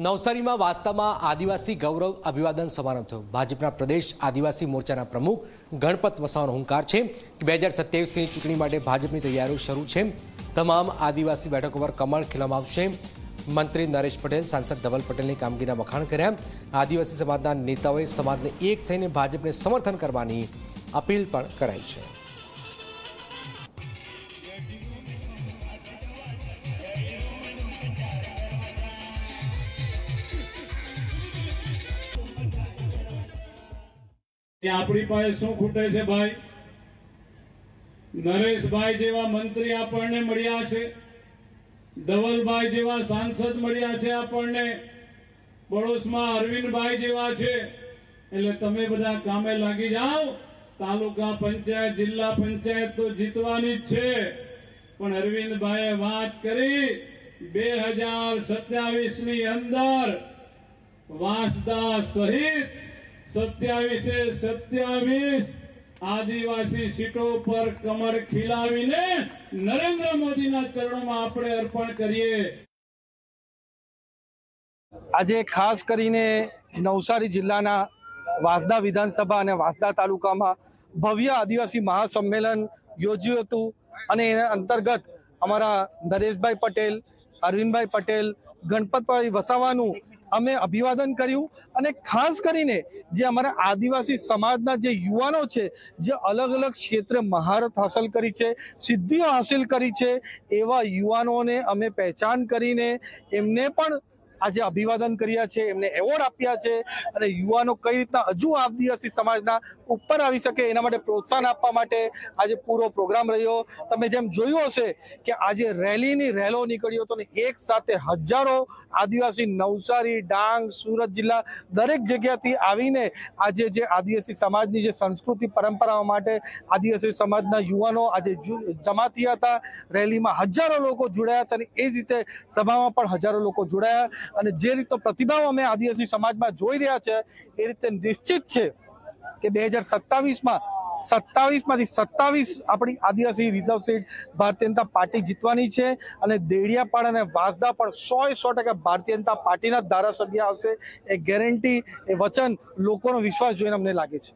નવસારીમાં વાસ્તવમાં આદિવાસી ગૌરવ અભિવાદન સમારંભ થયો. ભાજપના પ્રદેશ આદિવાસી મોરચાના પ્રમુખ ગણપત વસાવાનો હુંકાર છે કે બે હજાર સત્યાવીસની ચૂંટણી માટે ભાજપની તૈયારીઓ શરૂ છે. તમામ આદિવાસી બેઠકો પર કમળ ખીલવામાં આવશે. મંત્રી નરેશ પટેલ, સાંસદ ધવલ પટેલની કામગીરીના વખાણ કર્યા. આદિવાસી સમાજના નેતાઓએ સમાજને એક થઈને ભાજપને સમર્થન કરવાની અપીલ પણ કરાઈ છે. આપણી પાસે શું ખૂટે છે ભાઈ? નરેશભાઈ જેવા મંત્રી આપણને મળ્યા છે. ધવલભાઈ જેવા સાંસદ મળ્યા છે આપણને. પડોશમાં અરવિંદભાઈ જેવા છે. એટલે તમે બધા કામે લાગી જાઓ. તાલુકા પંચાયત, જિલ્લા પંચાયત તો જીતવાની જ છે. પણ અરવિંદભાઈએ વાત કરી, બે હજાર સત્યાવીસની અંદર વાંસદા સહિત સત્યાવીસે સત્યાવીસ આદિવાસી સીટો પર કમર ખીલાવીને નરેન્દ્ર મોદીના ચરણોમાં આપણે અર્પણ કરીએ. આજે ખાસ કરીને નવસારી જિલ્લાના વાંસદા વિધાનસભા અને વાંસદા તાલુકામાં ભવ્ય આદિવાસી મહાસંમેલન યોજ્યું હતું અને એના અંતર્ગત અમારા નરેશભાઈ પટેલ, અરવિંદભાઈ પટેલ, ગણપતભાઈ વસાવાનું અમે અભિવાદન કર્યું અને ખાસ કરીને જે અમારા આદિવાસી સમાજના જે યુવાનો છે, જે અલગ અલગ ક્ષેત્રે મહારત હાંસલ કરી છે, સિદ્ધિઓ હાંસિલ કરી છે, એવા યુવાનોને અમે પહેચાન કરીને એમને પણ આજે અભિવાદન કર્યા છે, એમને એવોર્ડ આપ્યા છે અને યુવાનો કઈ રીતના હજુ આદિવાસી સમાજના ઉપર આવી શકે એના માટે પ્રોત્સાહન આપવા માટે આજે પૂરો પ્રોગ્રામ રહ્યો. તમે જેમ જોયું હશે કે આજે રેલીની રેલો નીકળ્યો હતો ને એક સાથે હજારો આદિવાસી નવસારી, ડાંગ, સુરત જિલ્લા દરેક જગ્યાથી આવીને આજે જે આદિવાસી સમાજની જે સંસ્કૃતિ પરંપરાઓ માટે આદિવાસી સમાજના યુવાનો આજે જમાતી હતા, રેલીમાં હજારો લોકો જોડાયા હતા અને એ જ રીતે સભામાં પણ હજારો લોકો જોડાયા. અને જે રીતનો પ્રતિભાવ અમે આદિવાસી સમાજમાં જોઈ રહ્યા છે, એ રીતે નિશ્ચિત છે કે બે હજાર સત્તાવીસમાં, સત્તાવીસમાંથી સત્તાવીસ આપણી આદિવાસી reserve seat Bharatiya Janata party જીતવાની છે અને દેડિયાપાડ અને વાંસદા પણ સો સો ટકા ભારતીય જનતા પાર્ટીના ધારાસભ્ય આવશે એ ગેરંટી એ વચન લોકોનો વિશ્વાસ જોઈને અમને લાગે છે.